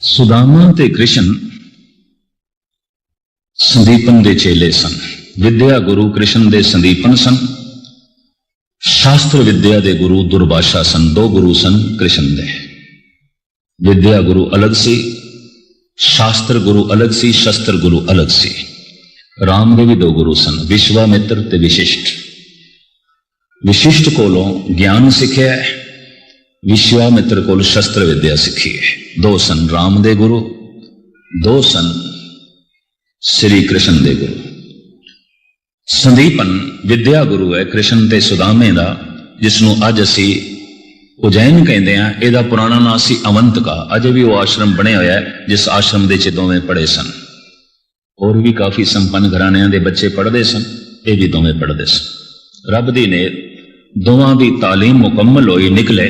ਸੁਦਾਮਾ ਤੇ ਕ੍ਰਿਸ਼ਨ ਸੰਦੀਪਨ ਦੇ ਚੇਲੇ ਸਨ। ਵਿਦਿਆ ਗੁਰੂ ਕ੍ਰਿਸ਼ਨ ਦੇ ਸੰਦੀਪਨ ਸਨ। ਸ਼ਾਸਤਰ ਵਿਦਿਆ ਦੇ ਗੁਰੂ ਦੁਰਭਾਸ਼ਾ ਸਨ। ਦੋ ਗੁਰੂ ਸਨ ਕ੍ਰਿਸ਼ਨ ਦੇ। ਵਿਦਿਆ ਗੁਰੂ ਅਲੱਗ ਸੀ, ਸ਼ਾਸਤਰ ਗੁਰੂ ਅਲੱਗ ਸੀ, ਸ਼ਸਤਰ ਗੁਰੂ ਅਲੱਗ ਸੀ। ਰਾਮ ਦੇ ਵੀ ਦੋ ਗੁਰੂ ਸਨ, ਵਿਸ਼ਵਾਮਿੱਤਰ ਤੇ ਵਿਸ਼ਿਸ਼ਟ। ਵਿਸ਼ਿਸ਼ਟ ਕੋਲੋਂ ਗਿਆਨ ਸਿੱਖਿਆ ਵਿਸ਼ਵਾਮਿੱਤਰ ਕੋਲ ਸ਼ਸਤਰ ਵਿਦਿਆ ਸਿੱਖੀ ਹੈ ਦੋ ਸਨ ਰਾਮ ਦੇ ਗੁਰੂ ਦੋ ਸਨ ਸ੍ਰੀ ਕ੍ਰਿਸ਼ਨ ਦੇ ਗੁਰੂ ਸੰਦੀਪਨ ਵਿਦਿਆ ਗੁਰੂ ਹੈ ਕ੍ਰਿਸ਼ਨ ਤੇ ਸੁਦਾਮੇ ਦਾ ਜਿਸ ਨੂੰ ਅੱਜ ਅਸੀਂ ਉਜੈਨ ਕਹਿੰਦੇ ਆ ਇਹਦਾ ਪੁਰਾਣਾ ਨਾਮ ਸੀ ਅਵੰਤਕਾ ਅਜੇ ਵੀ ਉਹ ਆਸ਼ਰਮ ਬਣਿਆ ਹੋਇਆ ਹੈ ਜਿਸ ਆਸ਼ਰਮ ਦੇ ਚ ਦੋਵੇਂ ਪੜ੍ਹੇ ਸਨ ਹੋਰ ਵੀ ਕਾਫੀ ਸੰਪੰਨ ਘਰਾਣਿਆਂ ਦੇ ਬੱਚੇ ਪੜ੍ਹਦੇ ਸਨ ਇਹ ਵੀ ਦੋਵੇਂ ਪੜ੍ਹਦੇ ਸਨ ਰੱਬ ਦੀ ਨੇ ਦੋਵਾਂ ਦੀ تعلیم ਮੁਕੰਮਲ ਹੋਈ ਨਿਕਲੇ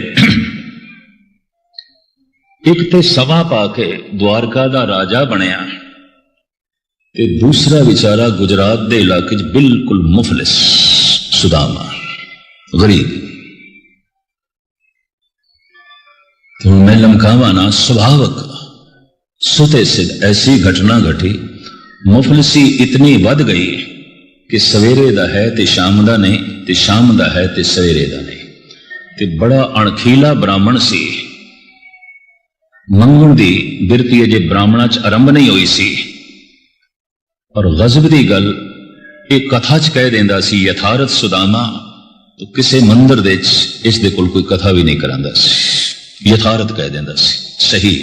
ਇੱਕ ਤੇ ਸਵਾ ਪਾ ਕੇ ਦਵਾਰਕਾ ਦਾ ਰਾਜਾ ਬਣਿਆ ਤੇ ਦੂਸਰਾ ਵਿਚਾਰਾ ਗੁਜਰਾਤ ਦੇ ਇਲਾਕੇ 'ਚ ਬਿਲਕੁਲ ਮੁਫਲਿਸ, ਸੁਦਾਮਾ, ਗਰੀਬ। ਤੇ ਮੈਂ ਲਮਕਾਵਾ ਨਾ, ਸੁਭਾਵਕ ਸੁਤੇ ਸਿਧ ਐਸੀ ਘਟਨਾ ਘਟੀ, ਮੁਫਲਸੀ ਇਤਨੀ ਵੱਧ ਗਈ ਕਿ ਸਵੇਰੇ ਦਾ ਹੈ ਤੇ ਸ਼ਾਮ ਦਾ ਨਹੀਂ, ਤੇ ਸ਼ਾਮ ਦਾ ਹੈ ਤੇ ਸਵੇਰੇ ਦਾ ਨਹੀਂ। ਤੇ ਬੜਾ ਅਣਖੀਲਾ ਬ੍ਰਾਹਮਣ ਸੀ। ਮੰਗਣ ਦੀ ਬਿਰਤੀ ਅਜੇ ਬ੍ਰਾਹਮਣਾਂ 'ਚ ਆਰੰਭ ਨਹੀਂ ਹੋਈ ਸੀ। ਔਰ ਗਜ਼ਬ ਦੀ ਗੱਲ ਇਹ ਕਥਾ 'ਚ ਕਹਿ ਦਿੰਦਾ ਸੀ, ਯਥਾਰਥ ਸੁਦਾਮਾ, ਤੋ ਕਿਸੇ ਮੰਦਰ ਦੇ 'ਚ ਇਸ ਦੇ ਕੋਲ ਕੋਈ ਕਥਾ ਵੀ ਨਹੀਂ ਕਰਾਂਦਾ ਸੀ। ਯਥਾਰਥ ਕਹਿ ਦਿੰਦਾ ਸੀ, ਸਹੀ।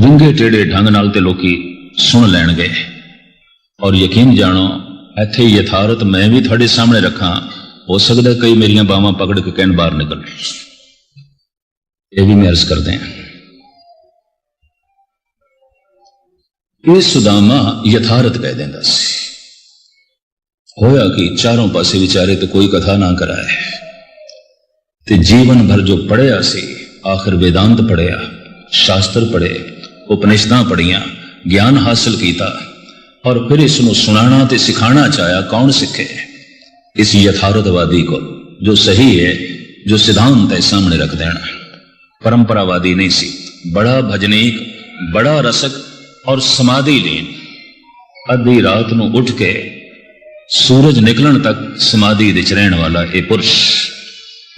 ਵਿੰਗੇ ਟੇੜੇ ਢੰਗ ਨਾਲ ਤੇ ਲੋਕੀ ਸੁਣ ਲੈਣ ਗਏ। ਔਰ ਯਕੀਨ ਜਾਣੋ, ਇੱਥੇ ਯਥਾਰਥ ਮੈਂ ਵੀ ਤੁਹਾਡੇ ਸਾਹਮਣੇ ਰੱਖਾਂ, ਹੋ ਸਕਦਾ ਕਈ ਮੇਰੀਆਂ ਬਾਹਾਂ ਪਕੜ ਕੇ ਕਹਿਣ ਬਾਹਰ ਨਿਕਲ ਇਹ ਵੀ ਮੈਂ ਅਰਜ਼ ਕਰਦੇ ਇਹ ਸੁਦਾਮਾ ਯਥਾਰਥ ਕਹਿ ਦਿੰਦਾ ਸੀ। ਹੋਇਆ ਕਿ ਚਾਰੋਂ ਪਾਸੇ ਵਿਚਾਰੇ ਤੇ ਕੋਈ ਕਥਾ ਨਾ ਕਰਾਏ। ਤੇ ਜੀਵਨ ਭਰ ਜੋ ਪੜਿਆ ਸੀ, ਆਖਰ ਵੇਦਾਂਤ ਪੜਿਆ ਸ਼ਾਸਤਰ ਪੜੇ ਉਪਨਿਸ਼ਦਾਂ ਪੜੀਆਂ ਗਿਆਨ ਹਾਸਲ ਕੀਤਾ, ਔਰ ਫਿਰ ਇਸ ਨੂੰ ਸੁਣਾਣਾ ਤੇ ਸਿਖਾਣਾ ਚਾਹਿਆ ਕੌਣ ਸਿੱਖੇ? ਇਸ ਯਥਾਰਥਵਾਦੀ ਕੋ ਜੋ ਸਹੀ ਹੈ, ਜੋ ਸਿਧਾਂਤ ਹੈ ਸਾਹਮਣੇ ਰੱਖ ਦੇਣਾ। ਪਰੰਪਰਾਵਾਦੀ ਨਹੀਂ ਸੀ ਬੜਾ ਭਜਨੀਕ ਬੜਾ ਰਸਕ ਔਰ ਸਮਾਧੀ ਲੀਨ ਅੱਧੀ ਰਾਤ ਨੂੰ ਉੱਠ ਕੇ ਸੂਰਜ ਨਿਕਲਣ ਤੱਕ ਸਮਾਧੀ ਵਿੱਚ ਰਹਿਣ ਵਾਲਾ ਇਹ ਪੁਰਸ਼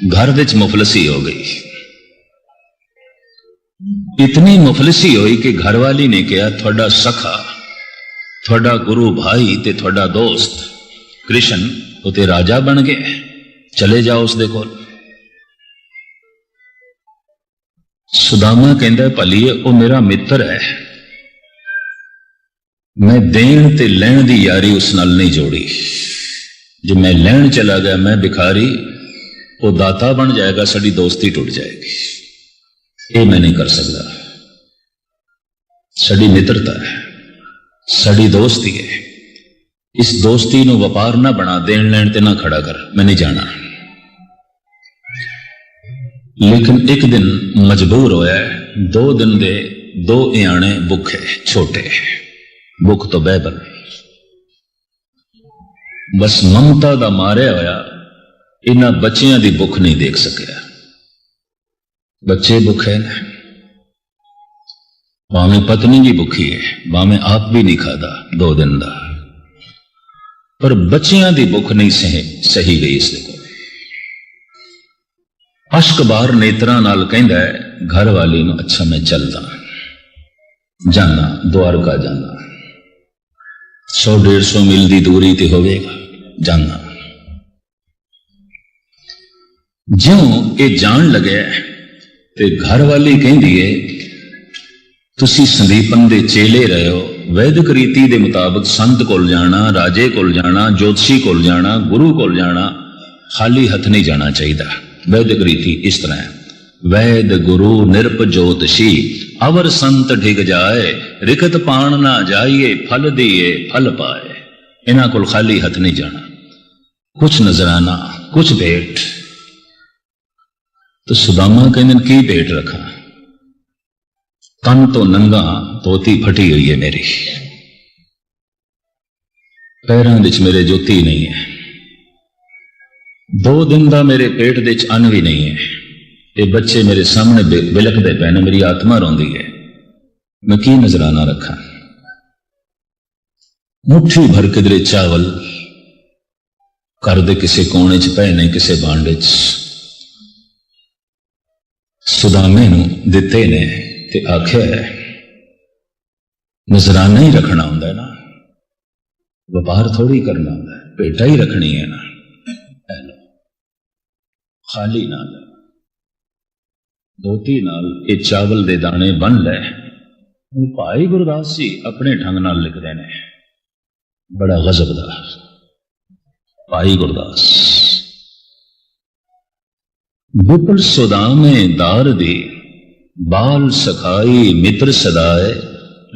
ਘਰ ਵਿੱਚ ਮੁਫਲਸੀ ਹੋ ਗਈ ਇਤਨੀ ਮੁਫਲਸੀ ਹੋਈ ਕਿ ਘਰਵਾਲੀ ਨੇ ਕਿਹਾ ਤੁਹਾਡਾ ਸਖਾ ਤੁਹਾਡਾ ਗੁਰੂ ਭਾਈ ਤੇ ਤੁਹਾਡਾ ਦੋਸਤ ਕ੍ਰਿਸ਼ਨ ਉਹ ਤੇ ਰਾਜਾ ਬਣ ਗਏ ਚਲੇ ਜਾਓ ਉਸ ਦੇ ਕੋਲ ਸੁਦਾਮਾ ਕਹਿੰਦਾ, ਭਲੀਏ, ਉਹ ਮੇਰਾ ਮਿੱਤਰ ਹੈ। ਮੈਂ ਦੇਣ ਤੇ ਲੈਣ ਦੀ ਯਾਰੀ ਉਸ ਨਾਲ ਨਹੀਂ ਜੋੜੀ। ਜੇ ਮੈਂ ਲੈਣ ਚਲਾ ਗਿਆ, ਮੈਂ ਭਿਖਾਰੀ, ਉਹ ਦਾਤਾ ਬਣ ਜਾਏਗਾ, ਸਾਡੀ ਦੋਸਤੀ ਟੁੱਟ ਜਾਏਗੀ। ਇਹ ਮੈਂ ਨਹੀਂ ਕਰ ਸਕਦਾ। ਸਾਡੀ ਮਿੱਤਰਤਾ ਹੈ, ਸਾਡੀ ਦੋਸਤੀ ਹੈ। ਇਸ ਦੋਸਤੀ ਨੂੰ ਵਪਾਰ ਨਾ ਬਣਾ, ਦੇਣ ਲੈਣ ਤੇ ਨਾ ਖੜਾ ਕਰ, ਮੈਂ ਨਹੀਂ ਜਾਣਾ। ਲੇਕਿਨ ਇੱਕ ਦਿਨ ਮਜਬੂਰ ਹੋਇਆ, ਦੋ ਦਿਨ ਦੇ ਦੋ ਇਆਣੇ ਭੁੱਖੇ ਛੋਟੇ। ਭੁੱਖ ਤੋਂ ਬਹਿਬਲ ਬਸ ਮਮਤਾ ਦਾ ਮਾਰਿਆ ਹੋਇਆ, ਇਹਨਾਂ ਬੱਚਿਆਂ ਦੀ ਭੁੱਖ ਨਹੀਂ ਦੇਖ ਸਕਿਆ। ਬੱਚੇ ਭੁੱਖੇ ਨੇ। ਭਾਵੇਂ ਪਤਨੀ ਵੀ ਭੁੱਖੀ ਹੈ, ਭਾਵੇਂ ਆਪ ਵੀ ਨਹੀਂ ਖਾਦਾ ਦੋ ਦਿਨ ਦਾ। ਪਰ ਬੱਚਿਆਂ ਦੀ ਭੁੱਖ ਨਹੀਂ ਸਹੀ ਸਹੀ ਗਈ ਇਸ ਦੇ ਕੋਲ। ਅਸ਼ਕ ਬਾਹਰ ਨੇਤਰਾਂ ਨਾਲ ਕਹਿੰਦਾ ਹੈ, ਘਰ ਵਾਲੀ ਨੂੰ ਅੱਛਾ ਮੈਂ ਚੱਲਦਾ। ਜਾਣਾ ਦਵਾਰਕਾ ਜਾਣਾ 100 150 ਮੀਲ ਦੀ ਦੂਰੀ ਤੇ ਹੋਵੇਗਾ ਜਾਣਾ ਜਿਉਂ ਇਹ ਜਾਣ ਲੱਗਿਆ ਤੇ ਘਰ ਵਾਲੀ ਕਹਿੰਦੀ ਏ ਤੁਸੀਂ ਸੰਦੀਪਨ ਦੇ ਚੇਲੇ ਰਹੇ ਹੋ। ਵੈਦਿਕ ਰੀਤੀ ਦੇ ਮੁਤਾਬਕ ਸੰਤ ਕੋਲ ਜਾਣਾ, ਰਾਜੇ ਕੋਲ ਜਾਣਾ, ਜੋਤਸ਼ੀ ਕੋਲ ਜਾਣਾ, ਗੁਰੂ ਕੋਲ ਜਾਣਾ, ਖਾਲੀ ਹੱਥ ਨਹੀਂ ਜਾਣਾ ਚਾਹੀਦਾ। ਵੈਦਿਕ ਰੀਤੀ ਇਸ ਤਰ੍ਹਾਂ ਹੈ ਵੈਦ ਗੁਰੂ ਨਿਰਪ ਜੋਤਸ਼ੀ ਅਵਰ ਸੰਤ ਢਿਗ ਜਾਏ ਰਿਕਤ ਪਾਣ ਨਾ ਜਾਈਏ ਫਲ ਦੀਏ ਫਲ ਪਾਏ ਇਹਨਾਂ ਕੋਲ ਖਾਲੀ ਹੱਥ ਨਹੀਂ ਜਾਣਾ ਕੁਛ ਨਜ਼ਰਾਨਾ ਕੁਛ ਭੇਟ ਤਾਂ ਸੁਦਾਮਾ ਕਹਿੰਦੇ ਨੇ ਕੀ ਭੇਟ ਰੱਖਾਂ ਤਨ ਤੋਂ ਨੰਗਾ ਧੋਤੀ ਫਟੀ ਹੋਈ ਹੈ ਮੇਰੀ ਪੈਰਾਂ ਵਿੱਚ ਮੇਰੇ ਜੁੱਤੀ ਨਹੀਂ ਹੈ ਦੋ ਦਿਨ ਦਾ ਮੇਰੇ ਪੇਟ ਦੇ ਵਿੱਚ ਅੰਨ ਵੀ ਨਹੀਂ ਹੈ। ਇਹ ਬੱਚੇ ਮੇਰੇ ਸਾਹਮਣੇ ਬਿ- ਬਿਲਕਦੇ ਪਏ ਨੇ, ਮੇਰੀ ਆਤਮਾ ਰੋਂਦੀ ਹੈ। ਮੈਂ ਕੀ ਨਜ਼ਰਾਨਾ ਰੱਖਾਂ? ਮੁੱਠੀ ਭਰ ਕਿਧਰੇ ਚਾਵਲ ਘਰ ਦੇ ਕਿਸੇ ਕੋਨੇ 'ਚ ਪਏ ਨੇ, ਕਿਸੇ ਬਾਂਡੇ 'ਚ। ਸੁਦਾਮੇ ਨੂੰ ਦਿੱਤੇ ਨੇ ਤੇ ਆਖਿਆ ਹੈ, ਨਜ਼ਰਾਨਾ ਹੀ ਰੱਖਣਾ ਹੁੰਦਾ ਨਾ। ਵਪਾਰ ਥੋੜੀ ਕਰਨਾ ਹੁੰਦਾ ਹੈ, ਭੇਟਾ ਹੀ ਰੱਖਣੀ ਹੈ ਨਾ। ਖਾਲੀ ਨਾ ਲੈ। ਦੋਤੀ ਨਾਲ ਇਹ ਚਾਵਲ ਦੇ ਦਾਣੇ ਬੰਨ ਲੈ। ਹੁਣ ਭਾਈ ਗੁਰਦਾਸ ਜੀ ਆਪਣੇ ਢੰਗ ਨਾਲ ਲਿਖਦੇ ਨੇ। ਬੜਾ ਗਜ਼ਬ ਦਾ। ਭਾਈ ਗੁਰਦਾਸ ਵਿਪਲ ਸੁਦਾਮੇ ਦਾਰ ਦੇ, ਬਾਲ ਸਖਾਈ ਮਿੱਤਰ ਸਦਾਏ,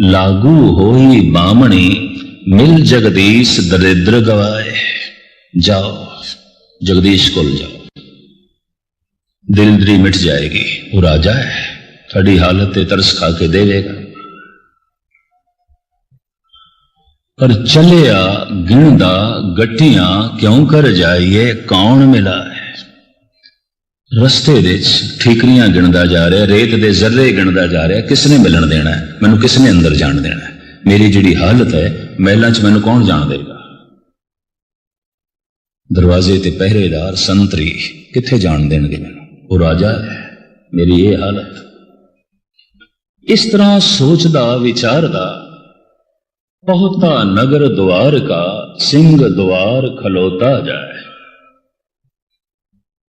ਲਾਗੂ ਹੋਈ ਬਾਮਣੀ ਮਿਲ ਜਗਦੀਸ਼ ਦਰਿਦਰ ਗਵਾਏ। ਜਾਓ, ਜਗਦੀਸ਼ ਕੋਲ ਜਾਓ। ਦਿਲਦਰੀ ਮਿਟ ਜਾਏਗੀ। ਉਹ ਰਾਜਾ ਹੈ। ਤੁਹਾਡੀ ਹਾਲਤ ਤੇ ਤਰਸ ਖਾ ਕੇ ਦੇਵੇਗਾ। ਪਰ ਚੱਲਿਆ ਗਿਣਦਾ, ਗੱਟੀਆਂ ਕਿਉਂ ਕਰ ਜਾਈਏ, ਕੌਣ ਮਿਲਾ ਹੈ? ਰਸਤੇ ਵਿੱਚ ਠੀਕਰੀਆਂ ਗਿਣਦਾ ਜਾ ਰਿਹਾ, ਰੇਤ ਦੇ ਜ਼ਰਰੇ ਗਿਣਦਾ ਜਾ ਰਿਹਾ ਕਿਸ ਨੇ ਮਿਲਣ ਦੇਣਾ ਮੈਨੂੰ ਕਿਸ ਨੇ ਅੰਦਰ ਜਾਣ ਦੇਣਾ ਮੇਰੀ ਜਿਹੜੀ ਹਾਲਤ ਹੈ, ਮਹਿਲਾਂ 'ਚ ਮੈਨੂੰ ਕੌਣ ਜਾਣ ਦੇਗਾ? ਦਰਵਾਜ਼ੇ ਤੇ ਪਹਿਰੇਦਾਰ ਸੰਤਰੀ ਕਿੱਥੇ ਜਾਣ ਦੇਣਗੇ ਮੈਨੂੰ? ਉਹ ਰਾਜਾ ਹੈ, ਮੇਰੀ ਇਹ ਹਾਲਤ। ਇਸ ਤਰ੍ਹਾਂ ਸੋਚਦਾ, ਵਿਚਾਰਦਾ, ਬਹੁਤਾ ਨਗਰ ਦੁਆਰ ਕਾ ਸਿੰਘ ਦੁਆਰ ਖਲੋਤਾ ਜਾਏ।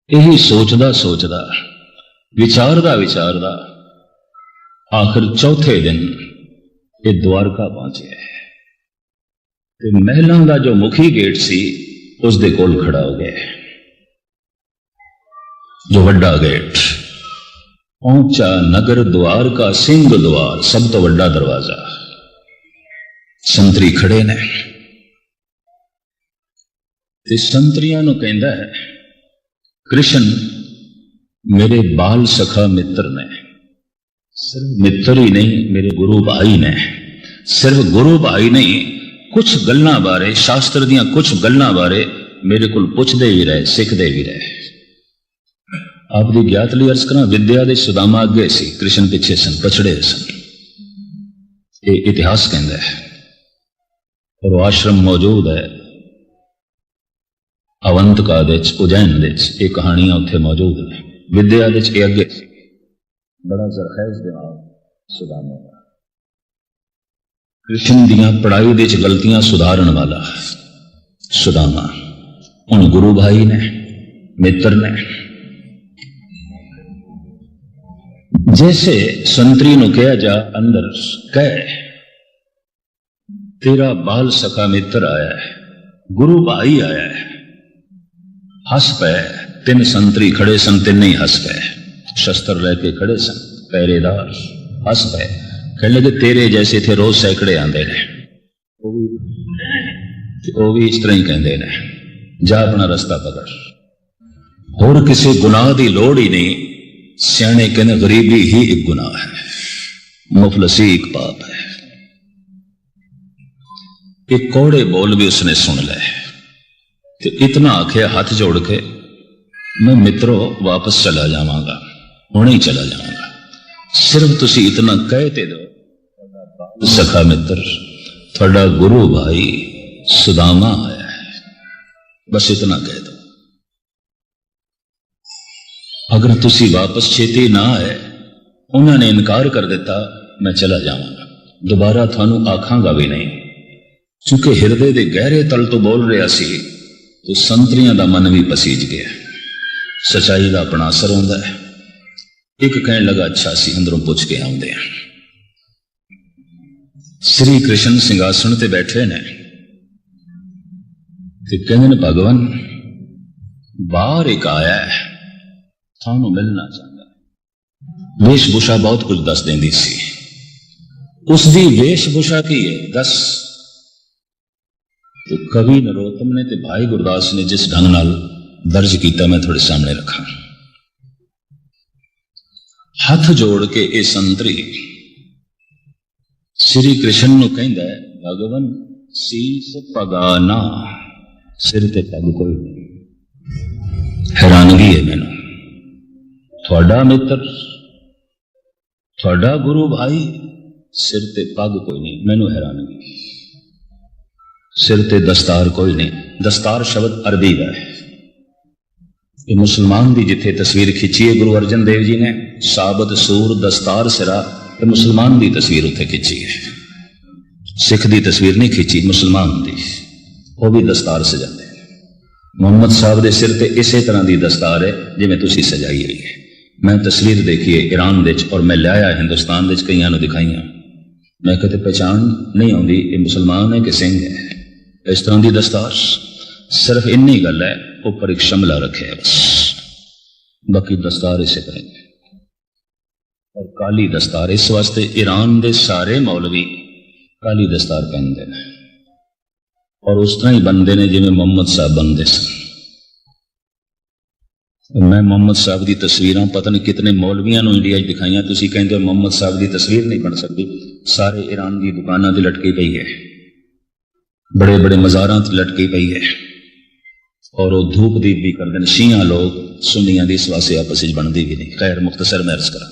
ਇਹੀ ਸੋਚਦਾ ਸੋਚਦਾ, ਵਿਚਾਰਦਾ ਵਿਚਾਰਦਾ, ਆਖਰ ਚੌਥੇ ਦਿਨ ਇਹ ਦਵਾਰਕਾ ਪਹੁੰਚਿਆ ਤੇ ਮਹਿਲਾਂ ਦਾ ਜੋ ਮੁਖੀ ਗੇਟ ਸੀ ਉਸ ਦੇ ਕੋਲ ਖੜਾ ਹੋ ਗਿਆ ਜੋ ਵੱਡਾ ਗੇਟ ਪਹੁੰਚਾ ਨਗਰ ਦੁਆਰ ਕਾ ਸਿੰਘ ਦੁਆਰ ਸਭ ਤੋਂ ਵੱਡਾ ਦਰਵਾਜ਼ਾ ਸੰਤਰੀ ਖੜੇ ਨੇ ਤੇ ਸੰਤਰੀਆਂ ਨੂੰ ਕਹਿੰਦਾ ਹੈ ਕ੍ਰਿਸ਼ਨ ਮੇਰੇ ਬਾਲ ਸਖਾ ਮਿੱਤਰ ਨੇ ਸਿਰਫ ਮਿੱਤਰ ਹੀ ਨਹੀਂ ਮੇਰੇ ਗੁਰੂ ਭਾਈ ਨੇ ਸਿਰਫ ਗੁਰੂ ਭਾਈ ਨਹੀਂ ਕੁਝ ਗੱਲਾਂ ਬਾਰੇ ਸ਼ਾਸਤਰ ਦੀਆਂ ਕੁਝ ਗੱਲਾਂ ਬਾਰੇ ਮੇਰੇ ਕੋਲ ਪੁੱਛਦੇ ਵੀ ਰਹੇ ਸਿੱਖਦੇ ਵੀ ਰਹੇ ਆਪ ਦੀ ਗਿਆਤ ਲਈ ਅਰਜ਼ ਕਰਾਂ, ਵਿਦਿਆ ਦੇ ਸੁਦਾਮਾ ਅੱਗੇ ਸੀ, ਕ੍ਰਿਸ਼ਨ ਪਿੱਛੇ ਸਨ, ਪਛੜੇ ਸਨ। ਇਹ ਇਤਿਹਾਸ ਕਹਿੰਦਾ ਹੈ ਔਰ ਆਸ਼ਰਮ ਮੌਜੂਦ ਹੈ। ਅਵੰਤਕਾ ਦੇ ਵਿੱਚ, ਉਜੈਨ ਦੇ ਵਿੱਚ, ਇਹ ਕਹਾਣੀਆਂ ਉੱਥੇ ਮੌਜੂਦ ਨੇ। ਵਿਦਿਆ ਦੇ ਵਿੱਚ ਇਹ ਅੱਗੇ ਬੜਾ ਜ਼ਰਖੈਜ਼ ਦਿਮਾਗ ਸੁਦਾਮਾ ਦਾ ਕ੍ਰਿਸ਼ਨ ਦੀਆਂ ਪੜਾਈ ਦੇ ਵਿੱਚ ਗਲਤੀਆਂ ਸੁਧਾਰਨ ਵਾਲਾ ਸੁਦਾਮਾ। ਹੁਣ ਗੁਰੂ ਭਾਈ ਨੇ, ਮਿੱਤਰ ਨੇ ਜੈਸੇ ਸੰਤਰੀ ਨੂੰ ਕਿਹਾ ਜਾ ਅੰਦਰ ਕਹਿ ਤੇਰਾ ਬਾਲ ਸਖਾ ਮਿੱਤਰ ਆਇਆ ਹੈ ਗੁਰੂ ਭਾਈ ਆਇਆ ਹੈ ਹੱਸ ਪਏ ਤਿੰਨ ਸੰਤਰੀ ਖੜੇ ਸਨ ਤਿੰਨੇ ਹੀ ਹੱਸ ਪਏ ਸ਼ਸਤਰ ਲੈ ਕੇ ਖੜੇ ਸਨ ਪਹਿਰੇਦਾਰ ਹੱਸ ਪਏ ਕਹਿਣ ਲੱਗੇ ਤੇਰੇ ਜੈਸੇ ਇੱਥੇ ਰੋਜ਼ ਸੈਂਕੜੇ ਆਉਂਦੇ ਨੇ ਉਹ ਵੀ ਉਹ ਵੀ ਇਸ ਤਰ੍ਹਾਂ ਹੀ ਕਹਿੰਦੇ ਨੇ ਜਾ ਆਪਣਾ ਰਸਤਾ ਪਕੜ ਹੋਰ ਕਿਸੇ ਸਿਆਣੇ ਕਹਿੰਦੇ ਗਰੀਬੀ ਹੀ ਇੱਕ ਗੁਨਾਹ ਹੈ। ਮੁਫਲਸੀ ਇੱਕ ਪਾਪ ਹੈ। ਇਹ ਕੋੜੇ ਬੋਲ ਵੀ ਉਸਨੇ ਸੁਣ ਲਏ। ਤੇ ਇਤਨਾ ਆਖਿਆ ਹੱਥ ਜੋੜ ਕੇ, ਮੈਂ ਮਿੱਤਰੋ, ਵਾਪਸ ਚਲਾ ਜਾਵਾਂਗਾ। ਹੁਣੇ ਹੀ ਚਲਾ ਜਾਵਾਂਗਾ। ਸਿਰਫ ਤੁਸੀਂ ਇਤਨਾ ਕਹਿ ਤੇ ਦਿਓ। ਸਖਾ ਮਿੱਤਰ, ਤੁਹਾਡਾ ਗੁਰੂ ਭਾਈ ਸੁਦਾਮਾ ਆਇਆ ਹੈ। ਬਸ ਇਤਨਾ ਕਹਿ ਦਿਓ। ਅਗਰ ਤੁਸੀਂ ਵਾਪਸ ਛੇਤੀ ਨਾ ਆਏ, ਉਹਨਾਂ ਨੇ ਇਨਕਾਰ ਕਰ ਦਿੱਤਾ, ਮੈਂ ਚਲਾ ਜਾਵਾਂਗਾ। ਦੁਬਾਰਾ ਤੁਹਾਨੂੰ ਆਖਾਂਗਾ ਵੀ ਨਹੀਂ। ਕਿਉਂਕਿ ਹਿਰਦੇ ਦੇ ਗਹਿਰੇ ਤਲ ਤੋਂ ਬੋਲ ਰਿਹਾ ਸੀ, ਤੋ ਸੰਤਰੀਆਂ ਦਾ ਮਨ ਵੀ ਪਸੀਜ ਗਿਆ। ਸਚਾਈ ਦਾ ਆਪਣਾ ਅਸਰ ਹੁੰਦਾ ਹੈ। ਇੱਕ ਕਹਿਣ ਲੱਗਾ, ਅੱਛਾ ਸੀ ਅੰਦਰੋਂ ਪੁੱਛ ਕੇ ਆਉਂਦੇ ਆ ਸ੍ਰੀ ਕ੍ਰਿਸ਼ਨ ਸਿੰਘਾਸਣ ਤੇ ਬੈਠੇ ਨੇ। ਤੇ ਕਹਿੰਦੇ ਨੇ, ਭਗਵਾਨ, ਬਾਹਰ ਇੱਕ ਆਇਆ ਹੈ। ਤੁਹਾਨੂੰ ਮਿਲਣਾ ਚਾਹੁੰਦਾ ਹੈ ਵੇਸ਼ ਭੂਸ਼ਾ ਬਹੁਤ ਕੁਝ ਦੱਸ ਦਿੰਦੀ ਸੀ ਉਸ ਦੀ ਵੇਸ਼ ਭੂਸ਼ਾ ਕੀ ਹੈ ਦੱਸ ਤੇ ਕਵੀ ਨਰੋਤਮ ਨੇ ਤੇ ਭਾਈ ਗੁਰਦਾਸ ਨੇ ਜਿਸ ਢੰਗ ਨਾਲ ਦਰਜ ਕੀਤਾ ਮੈਂ ਤੁਹਾਡੇ ਸਾਹਮਣੇ ਰੱਖਾਂ ਹੱਥ ਜੋੜ ਕੇ ਇਹ ਸੰਤਰੀ ਸ੍ਰੀ ਕ੍ਰਿਸ਼ਨ ਨੂੰ ਕਹਿੰਦਾ ਹੈ ਭਗਵਨ ਸੀਸ ਪਗਾਨਾ ਸਿਰ ਤੇ ਪੱਗ ਕੋਈ ਨਹੀਂ। ਹੈਰਾਨਗੀ ਹੈ ਮੈਨੂੰ ਤੁਹਾਡਾ ਮਿੱਤਰ, ਤੁਹਾਡਾ ਗੁਰੂ ਭਾਈ ਸਿਰ ਤੇ ਪੱਗ ਕੋਈ ਨਹੀਂ, ਮੈਨੂੰ ਹੈਰਾਨਗੀ ਸਿਰ ਤੇ ਦਸਤਾਰ ਕੋਈ ਨਹੀਂ, ਦਸਤਾਰ ਸ਼ਬਦ ਅਰਬੀ ਦਾ ਹੈ। ਇਹ ਮੁਸਲਮਾਨ ਦੀ ਜਿੱਥੇ ਤਸਵੀਰ ਖਿੱਚੀ ਹੈ, ਗੁਰੂ ਅਰਜਨ ਦੇਵ ਜੀ ਨੇ, ਸਾਬਤ ਸੂਰ ਦਸਤਾਰ ਸਿਰਾ, ਇਹ ਮੁਸਲਮਾਨ ਦੀ ਤਸਵੀਰ ਉੱਥੇ ਖਿੱਚੀ ਹੈ। ਸਿੱਖ ਦੀ ਤਸਵੀਰ ਨਹੀਂ ਖਿੱਚੀ, ਮੁਸਲਮਾਨ ਦੀ। ਉਹ ਵੀ ਦਸਤਾਰ ਸਜਾਉਂਦੇ ਮੁਹੰਮਦ ਸਾਹਿਬ ਦੇ ਸਿਰ ਤੇ ਇਸੇ ਤਰ੍ਹਾਂ ਦੀ ਦਸਤਾਰ ਹੈ, ਜਿਵੇਂ ਤੁਸੀਂ ਸਜਾਈ ਹੋਈ ਹੈ। ਮੈਂ ਤਸਵੀਰ ਦੇਖੀ ਹੈ ਈਰਾਨ ਵਿੱਚ ਔਰ ਮੈਂ ਲਿਆਇਆ ਹਿੰਦੁਸਤਾਨ ਵਿੱਚ ਕਈਆਂ ਨੂੰ ਦਿਖਾਈਆਂ। ਮੈਂ ਕਿਤੇ ਪਛਾਣ ਨਹੀਂ ਆਉਂਦੀ ਇਹ ਮੁਸਲਮਾਨ ਹੈ ਕਿ ਸਿੰਘ ਹੈ। ਇਸ ਤਰ੍ਹਾਂ ਦੀ ਦਸਤਾਰ ਸਿਰਫ ਇੰਨੀ ਗੱਲ ਹੈ, ਉੱਪਰ ਇੱਕ ਸ਼ਮਲਾ ਰੱਖਿਆ ਬਸ। ਬਾਕੀ ਦਸਤਾਰ ਇਸੇ ਤਰ੍ਹਾਂ ਹੈ ਔਰ ਕਾਲੀ ਦਸਤਾਰ ਇਸ ਵਾਸਤੇ ਈਰਾਨ ਦੇ ਸਾਰੇ ਮੌਲਵੀ ਕਾਲੀ ਦਸਤਾਰ ਪਹਿਨਦੇ ਨੇ। ਔਰ ਉਸ ਤਰ੍ਹਾਂ ਹੀ ਬੰਦੇ ਨੇ ਜਿਵੇਂ ਮੁਹੰਮਦ ਸਾਹਿਬ ਬੰਦੇ ਸਨ। ਮੈਂ ਮੁਹੰਮਦ ਸਾਹਿਬ ਦੀ ਤਸਵੀਰਾਂ, ਪਤਾ ਨਹੀਂ ਕਿਤਨੇ ਮੌਲਵੀਆਂ ਨੂੰ ਇੰਡੀਆ 'ਚ ਦਿਖਾਈਆਂ। ਤੁਸੀਂ ਕਹਿੰਦੇ ਹੋ ਮੁਹੰਮਦ ਸਾਹਿਬ ਦੀ ਤਸਵੀਰ ਨਹੀਂ ਬਣ ਸਕਦੀ। ਸਾਰੇ ਈਰਾਨ ਦੀ ਦੁਕਾਨਾਂ ਤੇ ਲਟਕੀ ਪਈ ਹੈ। ਬੜੇ ਬੜੇ ਮਜ਼ਾਰਾਂ ਤੇ ਲਟਕੀ ਪਈ ਹੈ। ਔਰ ਉਹ ਧੂਪ ਦੀਪ ਵੀ ਕਰਦੇ ਨੇ। ਸ਼ੀਆਂ ਲੋਕ ਸੁਨੀਆਂ ਦੀ ਸਵਾਸੇ ਆਪਸ ਵਿੱਚ ਬਣਦੀ ਵੀ ਨਹੀਂ। ਖੈਰ, ਮੁਖਤਸਰ ਮੈਂ ਅਰਜ਼ ਕਰਾਂ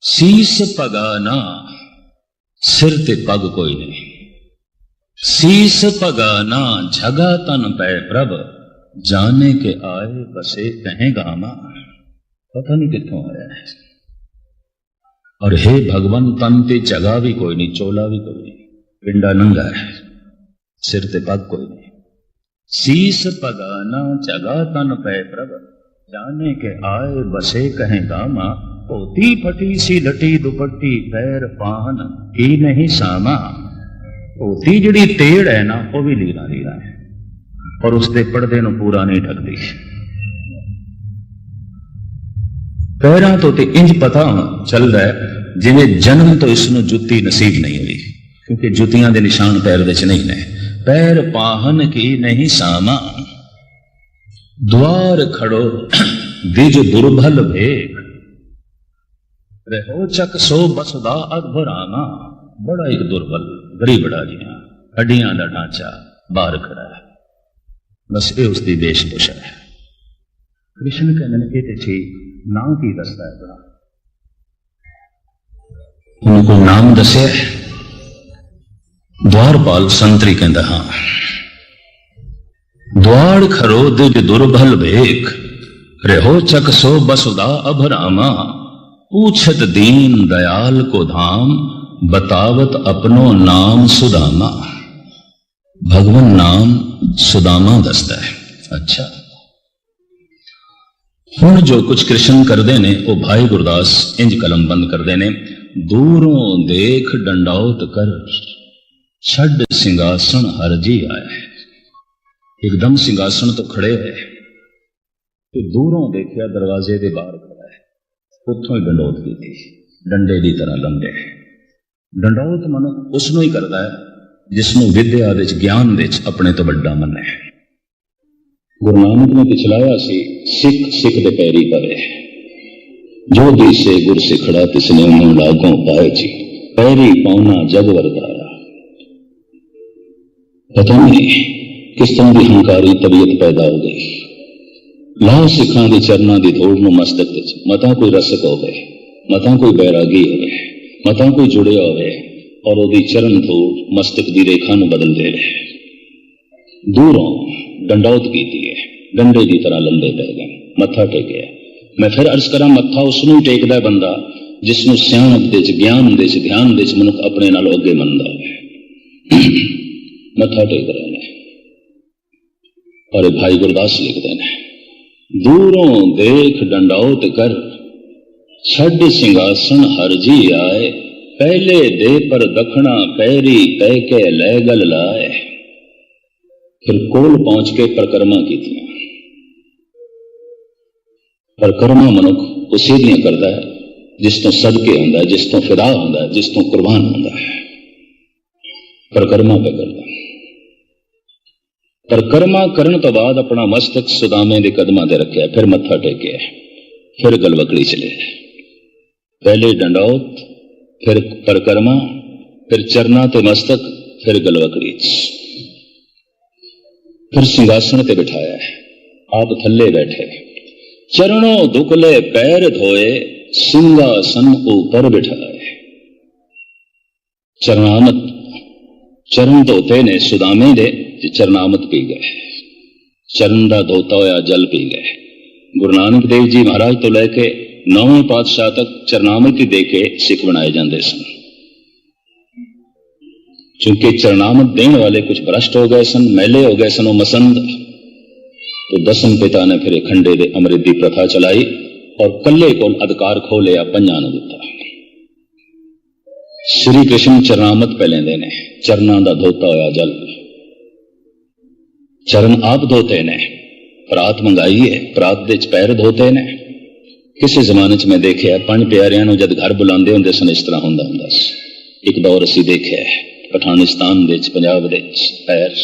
ਸੀਸ ਪਗਾਨਾ ਸਿਰ ਤੇ ਪੱਗ ਕੋਈ ਨਹੀਂ। ਸੀਸ ਪਗਾਨਾ ਜਗਾ ਤਨ ਪੈ ਪ੍ਰਭ। ਜਾਣੇ ਕੇ ਆਏ ਬਸੇ ਕਹੇ ਗਾਮਾ ਪਤਾ ਨਹੀਂ ਕਿੱਥੋਂ ਆਇਆ ਹੈ ਔਰ हे ਭਗਵਨ ਤਨ ਤੇ ਜਗਾ ਵੀ ਕੋਈ ਨਹੀਂ ਚੋਲਾ ਵੀ ਕੋਈ ਨਹੀਂ ਪਿੰਡਾ ਨੰਗਾ ਹੈ ਸਿਰ ਤੇ ਪੱਗ ਕੋਈ ਨਹੀਂ ਸੀਸ ਪਗਾਨਾ ਜਗਾ ਤਨ ਪੈ ਪ੍ਰਭ ਜਾਣੇ ਕੇ ਆਏ ਬਸੇ ਕਹੇ ਗਾਮਾ ਧੋਤੀ ਫਟੀ ਸੀ ਲਟੀ ਦੁਪੱਟੀ ਪੈਰ ਪਾਹਨ ਕੀ ਨਹੀਂ ਸਾਮਾ ਧੋਤੀ ਜਿਹੜੀ ਤੇੜ ਹੈ ਨਾ ਉਹ ਵੀ ਲੀਲਾ ਲੀਲਾ اور اس کے پردے نو پورا نہیں ٹھکدی پیروں تو تے انج پتا چلدا ہے جی جنم تو اس نو جتی نصیب نہیں ہوئی، کیونکہ جتیاں دے نشان پیر وچ نہیں ہے پیر پاہن کی نہیں ساما۔ دوار کھڑو دیج بربھل بھیک رہو چک سو بسدا اکبر آنا بڑا ایک دربل گری بڑا جیاں۔ ہڈیاں دا ڈھانچہ بار کھڑا ہے۔ ਬਸ ਇਹ ਉਸ ਦੀ ਵੇਸ਼ਭੂਸ਼ਾ ਹੈ ਕ੍ਰਿਸ਼ਨ ਕਹਿੰਦੇ ਨੇ ਇਹ ਤੇ ਠੀਕ ਨਾਮ ਕੀ ਦੱਸਦਾ ਹੈ ਬੜਾ ਉਹਨੂੰ ਕੋਈ ਨਾਮ ਦੱਸਿਆ ਹੈ? ਦਵਾਰਪਾਲ ਸੰਤਰੀ ਕਹਿੰਦਾ ਹਾਂ द्वार खरो दिज दुर्बल भेख रहो चक सो बसुदा अभरामा पूछत दीन दयाल को धाम बतावत अपनो नाम सुदामा ਭਗਵਾਨ ਨਾਮ ਸੁਦਾਮਾ ਦੱਸਦਾ ਹੈ। ਅੱਛਾ। ਹੁਣ ਜੋ ਕੁਝ ਕ੍ਰਿਸ਼ਨ ਕਰਦੇ ਨੇ, ਉਹ ਭਾਈ ਗੁਰਦਾਸ ਇੰਜ ਕਲਮ ਬੰਦ ਕਰਦੇ ਨੇ, ਦੂਰੋਂ ਦੇਖ ਡੰਡਾਉਤ ਕਰ, ਛੱਡ ਸਿੰਘਾਸਣ ਹਰ ਜੀ ਆਇਆ ਹੈ। ਇੱਕਦਮ ਸਿੰਘਾਸਣ ਤੋਂ ਖੜੇ ਹੋਏ ਤੇ ਦੂਰੋਂ ਦੇਖਿਆ ਦਰਵਾਜ਼ੇ ਦੇ ਬਾਹਰ ਖੜਾ ਹੈ। ਉੱਥੋਂ ਹੀ ਡੰਡੋਤ ਕੀਤੀ। ਡੰਡੇ ਦੀ ਤਰ੍ਹਾਂ ਲੰਬੇ ਡੰਡੋਤ ਮਨ ਉਸ ਨੂੰ ਹੀ ਕਰਦਾ ਹੈ। ਜਿਸ ਨੂੰ ਵਿਦਿਆ ਵਿੱਚ, ਗਿਆਨ ਵਿੱਚ ਆਪਣੇ ਤੋਂ ਵੱਡਾ ਮੰਨੇ ਗੁਰੂ ਨਾਨਕ ਨੇ ਪਿਛਲਾਇਆ ਸੀ, ਸਿੱਖ ਸਿੱਖ ਦੇ ਪੈਰੀ ਪਵੇ ਜੋ ਦੇਸੇ ਗੁਰ ਸਿਖੜਾ, ਤਿਸਨੇ ਉਹਨੂੰ ਲਾਗੋਂ ਪਾਏ ਜੀ। ਪੈਰੀ ਪਾਉਣਾ ਜਗ ਵਰਤਾਇਆ। ਪਤਾ ਨਹੀਂ ਕਿਸ ਤਰ੍ਹਾਂ ਦੀ ਹੰਕਾਰੀ ਤਬੀਅਤ ਪੈਦਾ ਹੋ ਗਈ। ਲਾਹ ਸਿੱਖਾਂ ਦੇ ਚਰਨਾਂ ਦੀ ਧੂੜ ਨੂੰ ਮਸਤਕ ਵਿੱਚ ਮਤਾ ਕੋਈ ਰਸਕ ਹੋਵੇ, ਮਤਾ ਕੋਈ ਬੈਰਾਗੀ ਹੋਵੇ, ਮਤਾ ਕੋਈ ਜੁੜਿਆ ਹੋਵੇ ਔਰ ਉਹਦੀ ਚਰਨ ਧੂੜ ਮਸਤਕ ਦੀ ਰੇਖਾ ਨੂੰ ਬਦਲ ਦੇ ਰਹੇ। ਦੂਰੋਂ ਡੰਡੌਤ ਕੀਤੀ ਹੈ। ਡੰਡੇ ਦੀ ਤਰ੍ਹਾਂ ਲੰਬੇ ਪੈ ਗਏ। ਮੱਥਾ ਟੇਕਿਆ ਮੈਂ ਫਿਰ ਅਰਜ਼ ਕਰਾਂ, ਮੱਥਾ ਉਸ ਨੂੰ ਟੇਕਦਾ ਬੰਦਾ ਜਿਸ ਨੂੰ ਸਿਆਣਪ ਦੇ ਚ ਗਿਆਨ ਦੇ ਚ ਧਿਆਨ ਦੇ ਚ ਮਨੁੱਖ ਆਪਣੇ ਨਾਲੋਂ ਅੱਗੇ ਮੰਨਦਾ ਮੱਥਾ ਟੇਕ ਰਹੇ ਨੇ। ਔਰ ਇਹ ਭਾਈ ਗੁਰਦਾਸ ਲਿਖਦੇ ਨੇ, ਦੂਰੋਂ ਦੇਖ ਡੰਡੌਤ ਕਰ, ਛੱਡ ਸਿੰਘਾਸਣ ਹਰਜੀ ਆਏ ਪਹਿਲੇ ਦੇ ਪਰ ਦਖਣਾ ਪੈਰੀ ਕਹਿ ਕੇ ਲੈ ਗਲ ਲਾਏ। ਫਿਰ ਕੋਲ ਪਹੁੰਚ ਕੇ ਪ੍ਰਕਰਮਾ ਕੀਤੀਆਂ। ਪ੍ਰਕਰਮਾ ਮਨੁੱਖ ਉਸੇ ਦੀਆਂ ਕਰਦਾ ਹੈ, ਜਿਸ ਤੋਂ ਸਦਕੇ ਹੁੰਦਾ ਜਿਸ ਤੋਂ ਫਿਦਾ ਹੁੰਦਾ ਜਿਸ ਤੋਂ ਕੁਰਬਾਨ ਹੁੰਦਾ ਹੈ। ਪ੍ਰਕਰਮਾ ਕਰਦਾ। ਪ੍ਰਕਰਮਾ ਕਰਨ ਤੋਂ ਬਾਅਦ ਆਪਣਾ ਮਸਤਕ ਸੁਦਾਮੇ ਦੇ ਕਦਮਾਂ ਤੇ ਰੱਖਿਆ, ਫਿਰ ਮੱਥਾ ਟੇਕਿਆ, ਫਿਰ ਗਲਵਕੜੀ ਚਲੇ। ਪਹਿਲੇ ਡੰਡੌਤ ਫਿਰ ਪ੍ਰਕਰਮਾ, ਫਿਰ ਚਰਨਾ ਤੇ ਮਸਤਕ, ਫਿਰ ਗਲਵਕੜੀ ਫਿਰ ਸਿੰਘਾਸਣ ਤੇ ਬਿਠਾਇਆ ਹੈ, ਆਪ ਥੱਲੇ ਬੈਠੇ। ਚਰਣੋਂ ਦੁਕਲੇ ਪੈਰ ਧੋਏ, ਸਿੰਘਾਸਨ ਉਪਰ ਬਿਠਾਏ ਚਰਨਾਮਤ, ਚਰਨ ਧੋਤੇ ਨੇ ਸੁਦਾਮੇ ਦੇ ਚਰਨਾਮਤ ਪੀ ਗਏ। ਚਰਨ ਦਾ ਧੋਤਾ ਹੋਇਆ ਜਲ ਪੀ ਗਏ। ਗੁਰੂ ਨਾਨਕ ਦੇਵ ਜੀ ਮਹਾਰਾਜ ਤੋਂ ਲੈ ਕੇ ਨੌਵੇਂ ਪਾਤਸ਼ਾਹ ਤੱਕ ਚਰਨਾਮਤ ਹੀ ਦੇ ਕੇ ਸਿੱਖ ਬਣਾਏ ਜਾਂਦੇ ਸਨ चूंकि चरणामत देने वाले कुछ भ्रष्ट हो गए सन मैले हो गए सन वो मसंद तो दसम पिता ने फिर खंडे दे अमृत की प्रथा चलाई और कल्ले को अधिकार खो लिया पंजा ने दिता श्री कृष्ण चरणामत पह लेंदे ने चरना का धोता होया जल चरण आप धोते ने परात मंगाई है परात ਦੇ ਪੈਰ ਧੋਤੇ ਨੇ ਕਿਸੇ ਜ਼ਮਾਨੇ 'ਚ ਮੈਂ ਦੇਖਿਆ, ਪੰਜ ਪਿਆਰਿਆਂ ਨੂੰ ਜਦ ਘਰ ਬੁਲਾਉਂਦੇ ਹੁੰਦੇ ਸਨ, ਇਸ ਤਰ੍ਹਾਂ ਹੁੰਦਾ ਹੁੰਦਾ ਸੀ। ਇੱਕ ਦੌਰ ਅਸੀਂ ਦੇਖਿਆ ਹੈ, ਪਠਾਨਿਸਤਾਨ ਵਿੱਚ, ਪੰਜਾਬ ਵਿੱਚ, ਪੈਰ।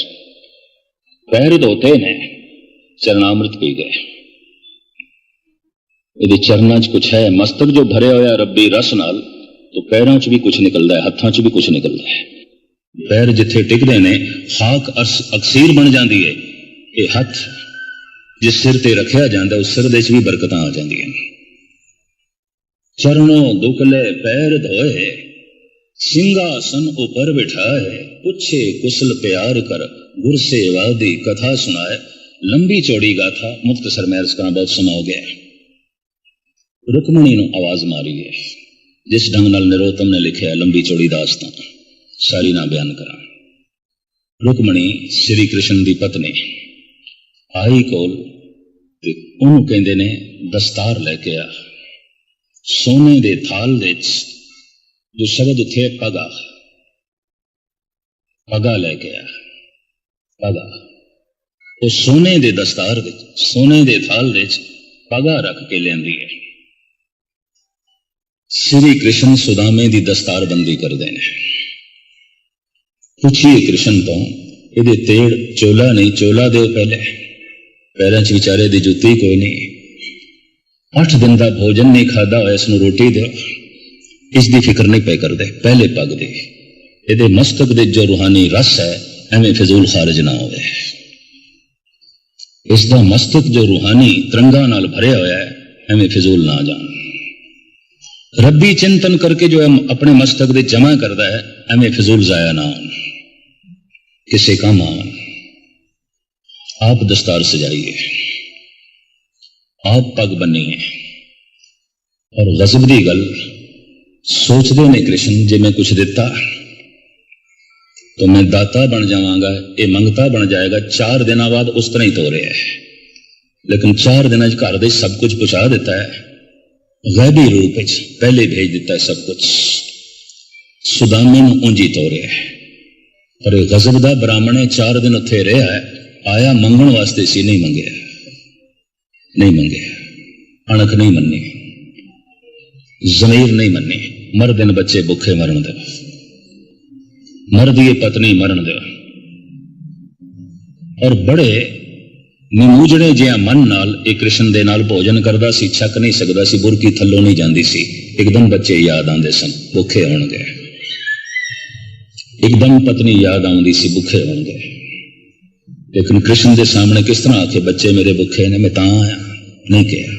ਪੈਰ ਧੋਤੇ ਨੇ ਚਰਨਾਮ੍ਰਿਤ ਪੀ ਗਏ। ਇਹਦੇ ਚਰਨਾਂ 'ਚ ਕੁਛ ਹੈ, ਮਸਤਕ ਜੋ ਭਰਿਆ ਹੋਇਆ ਰੱਬੀ ਰਸ ਨਾਲ तो ਪੈਰਾਂ 'ਚ ਵੀ ਕੁਛ ਨਿਕਲਦਾ ਹੈ, ਹੱਥਾਂ 'ਚ ਵੀ ਕੁਛ ਨਿਕਲਦਾ ਹੈ। ਪੈਰ ਜਿੱਥੇ ਟਿਕਦੇ ਨੇ, ਖਾਕ ਅਕਸੀਰ ਬਣ ਜਾਂਦੀ ਹੈ। ਇਹ ਹੱਥ, ਜਿਸ ਸਿਰ ਤੇ ਰੱਖਿਆ ਜਾਂਦਾ, ਉਸ ਸਿਰ ਦੇ 'ਚ ਵੀ ਬਰਕਤਾਂ ਆ ਜਾਂਦੀਆਂ ਨੇ। ਚਰਨੋਂ ਦੁਕਲੇ ਪੈਰ ਧੋਏ सिंहासन ऊपर बिठाए पूछे कुशल प्यार कर गुर से वादी कथा सुनाए लंबी चौड़ी गाथा मुख्तसर मैं अर्ज करा बहुत समा हो गया रुकमणी ਨੂੰ ਆਵਾਜ਼ ਮਾਰੀ ਹੈ ਜਿਸ ਢੰਗ ਨਾਲ ਨਿਰੋਤਮ ਨੇ ਲਿਖਿਆ ਲੰਬੀ ਚੌੜੀ ਦਾਸਤਾਨ ਸਾਰੀ ਨਾ ਬਿਆਨ ਕਰਾਂ ਰੁਕਮਣੀ ਸ੍ਰੀ ਕ੍ਰਿਸ਼ਨ ਦੀ ਪਤਨੀ ਆਈ ਕੋਲ ਤੇ ਉਹਨੂੰ ਕਹਿੰਦੇ ਨੇ ਦਸਤਾਰ ਲੈ ਕੇ ਆ ਸੋਨੇ ਦੇ ਥਾਲ ਵਿੱਚ ਜੋ ਸ਼ਬਦ ਉੱਥੇ ਪਗਾ ਪਗਾ ਲੈ ਕੇ ਆ ਪਗਾ ਉਹ ਸੋਨੇ ਦੇ ਦਸਤਾਰ ਵਿੱਚ ਸੋਨੇ ਦੇ ਥਾਲ ਵਿੱਚ ਪਗਾ ਰੱਖ ਕੇ ਲੈਂਦੀ ਹੈ ਸ੍ਰੀ ਕ੍ਰਿਸ਼ਨ ਸੁਦਾਮੇ ਦੀ ਦਸਤਾਰਬੰਦੀ ਕਰਦੇ ਨੇ ਪੁੱਛੀਏ ਕ੍ਰਿਸ਼ਨ ਤੋਂ ਇਹਦੇ ਤੇੜ ਚੋਲਾ ਨਹੀਂ ਚੋਲਾ ਦੇ ਪਹਿਲੇ ਪੈਰਾਂ 'ਚ ਵਿਚਾਰੇ ਦੀ ਜੁੱਤੀ ਕੋਈ ਨਹੀਂ ਅੱਠ ਦਿਨ ਦਾ ਭੋਜਨ ਨਹੀਂ ਖਾਦਾ ਹੋਇਆ ਇਸ ਨੂੰ ਰੋਟੀ ਦਿਓ ਇਸ ਦੀ ਫਿਕਰ ਨਹੀਂ ਪੈ ਕਰਦੇ। ਪਹਿਲੇ ਪੱਗ ਦੇ। ਇਹਦੇ ਮਸਤਕ ਦੇ ਜੋ ਰੂਹਾਨੀ ਰਸ ਹੈ, ਐਵੇਂ ਫਜ਼ੂਲ ਖਾਰਜ ਨਾ ਹੋਵੇ। ਇਸ ਦਾ ਮਸਤਕ ਜੋ ਰੂਹਾਨੀ ਤਰੰਗਾ ਨਾਲ ਭਰਿਆ ਹੋਇਆ ਹੈ, ਐਵੇਂ ਫਜ਼ੂਲ ਨਾ ਜਾਣ। ਰੱਬੀ ਚਿੰਤਨ ਕਰਕੇ ਜੋ ਆਪਣੇ ਮਸਤਕ ਦੇ ਜਮਾ ਕਰਦਾ ਹੈ, ਐਵੇਂ ਫਜ਼ੂਲ ਜ਼ਾਇਆ ਨਾ ਹੋਣ। ਕਿਸੇ ਕੰਮ ਆਉਣ ਆਪ ਦਸਤਾਰ ਸਜਾਈਏ। ਆਪ ਪੱਗ ਬੰਨੀਏ ਔਰ ਗਜ਼ਬ ਦੀ ਗੱਲ ਸੋਚਦੇ ਨੇ ਕ੍ਰਿਸ਼ਨ, ਜੇ ਮੈਂ ਕੁਝ ਦਿੱਤਾ ਤਾਂ ਮੈਂ ਦਾਤਾ ਬਣ ਜਾਵਾਂਗਾ, ਇਹ ਮੰਗਤਾ ਬਣ ਜਾਏਗਾ 4 ਦਿਨਾਂ ਬਾਅਦ ਉਸ ਤਰ੍ਹਾਂ ਹੀ ਤੋਰਿਆ ਹੈ। ਲੇਕਿਨ 4 ਦਿਨਾਂ 'ਚ ਘਰ ਦੇ ਸਭ ਕੁਝ ਪਹੁੰਚਾ ਦਿੱਤਾ ਹੈ। ਗੈਬੀ ਰੂਪ ਵਿੱਚ ਪਹਿਲੇ ਭੇਜ ਦਿੱਤਾ ਹੈ ਸਭ ਕੁਝ ਸੁਦਾਮੇ ਨੂੰ ਉਂਝੀ ਤੋਰਿਆ ਹੈ। ਪਰ ਇਹ ਗਜ਼ਬ ਦਾ ਬ੍ਰਾਹਮਣ ਹੈ 4 ਦਿਨ ਉੱਥੇ ਰਿਹਾ ਹੈ। ਆਇਆ ਮੰਗਣ ਵਾਸਤੇ ਸੀ ਨਹੀਂ ਮੰਗਿਆ ਨਹੀਂ ਮੰਗਿਆ ਅਣਖ ਨਹੀਂ ਮੰਨੀ ਜ਼ਮੀਰ ਨਹੀਂ ਮੰਨੀ ਮਰਦਨ ਬੱਚੇ ਭੁੱਖੇ ਮਰਨ ਦੇ ਮਰਦੀ ਪਤਨੀ ਮਰਨ ਦੇ ਔਰ ਬੜੇ ਨਿਮੂਜਣੇ ਜਿਹਾ ਮਨ ਨਾਲ ਇਹ ਕ੍ਰਿਸ਼ਨ ਦੇ ਨਾਲ ਭੋਜਨ ਕਰਦਾ ਸੀ ਛੱਕ ਨਹੀਂ ਸਕਦਾ ਸੀ ਬੁਰਕੀ ਥੱਲੋਂ ਨਹੀਂ ਜਾਂਦੀ ਸੀ ਇੱਕਦਮ ਬੱਚੇ ਯਾਦ ਆਉਂਦੇ ਸਨ ਭੁੱਖੇ ਹੋਣਗੇ ਇੱਕਦਮ ਪਤਨੀ ਯਾਦ ਆਉਂਦੀ ਸੀ ਭੁੱਖੇ ਹੋਣਗੇ ਲੇਕਿਨ ਕ੍ਰਿਸ਼ਨ ਦੇ ਸਾਹਮਣੇ ਕਿਸ ਤਰ੍ਹਾਂ ਆਖੇ ਬੱਚੇ ਮੇਰੇ ਭੁੱਖੇ ਨੇ ਮੈਂ ਤਾਂ ਆਇਆ ਨਹੀਂ ਕਿਹਾ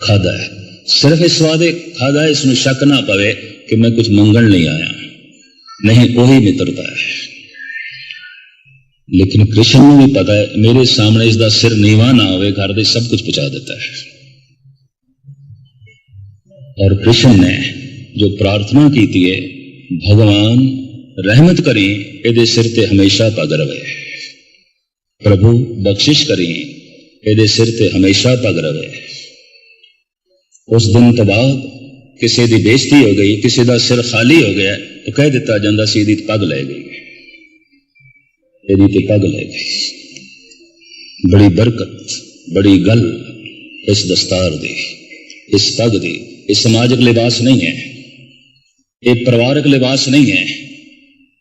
ਖਾਦਾ ਹੈ ਸਿਰਫ ਇਸ ਵਾਦੇ ਖਾਦਾ ਹੈ ਇਸ ਨੂੰ ਸ਼ੱਕ ਨਾ ਪਵੇ ਕਿ ਮੈਂ ਕੁਝ ਮੰਗਣ ਨਹੀਂ ਆਇਆ ਨਹੀਂ ਉਹੀ ਮਿੱਤਰਤਾ ਹੈ ਲੇਕਿਨ ਕ੍ਰਿਸ਼ਨ ਨੂੰ ਵੀ ਪਤਾ ਹੈ ਮੇਰੇ ਸਾਹਮਣੇ ਇਸ ਦਾ ਸਿਰ ਨੀਵਾ ਨਾ ਹੋਵੇ ਘਰ ਦੇ ਸਭ ਕੁਝ ਪਹੁੰਚਾ ਦਿੱਤਾ ਹੈ ਔਰ ਕ੍ਰਿਸ਼ਨ ਨੇ ਜੋ ਪ੍ਰਾਰਥਨਾ ਕੀਤੀ ਹੈ ਭਗਵਾਨ ਰਹਿਮਤ ਕਰੀ ਇਹਦੇ ਸਿਰ ਤੇ ਹਮੇਸ਼ਾ ਪਗ ਰਵੇ ਪ੍ਰਭੂ ਬਖਸ਼ਿਸ਼ ਕਰੀ ਇਹਦੇ ਸਿਰ ਤੇ ਹਮੇਸ਼ਾ ਪਗ ਰਵੇ। ਉਸ ਦਿਨ ਤੋਂ ਬਾਅਦ ਕਿਸੇ ਦੀ ਬੇਇੱਜ਼ਤੀ ਹੋ ਗਈ, ਕਿਸੇ ਦਾ ਸਿਰ ਖਾਲੀ ਹੋ ਗਿਆ, ਤਾਂ ਕਹਿ ਦਿੱਤਾ ਜਾਂਦਾ ਸੀ, ਇਹਦੀ ਪੱਗ ਲੈ ਗਈ। ਇਹਦੀ ਤੇ ਪੱਗ ਲੈ ਗਈ। ਬੜੀ ਬਰਕਤ, ਬੜੀ ਗੱਲ ਇਸ ਦਸਤਾਰ ਦੀ, ਇਸ ਪੱਗ ਦੀ। ਇਹ ਸਮਾਜਿਕ ਲਿਬਾਸ ਨਹੀਂ ਹੈ। ਇਹ ਪਰਿਵਾਰਕ ਲਿਬਾਸ ਨਹੀਂ ਹੈ।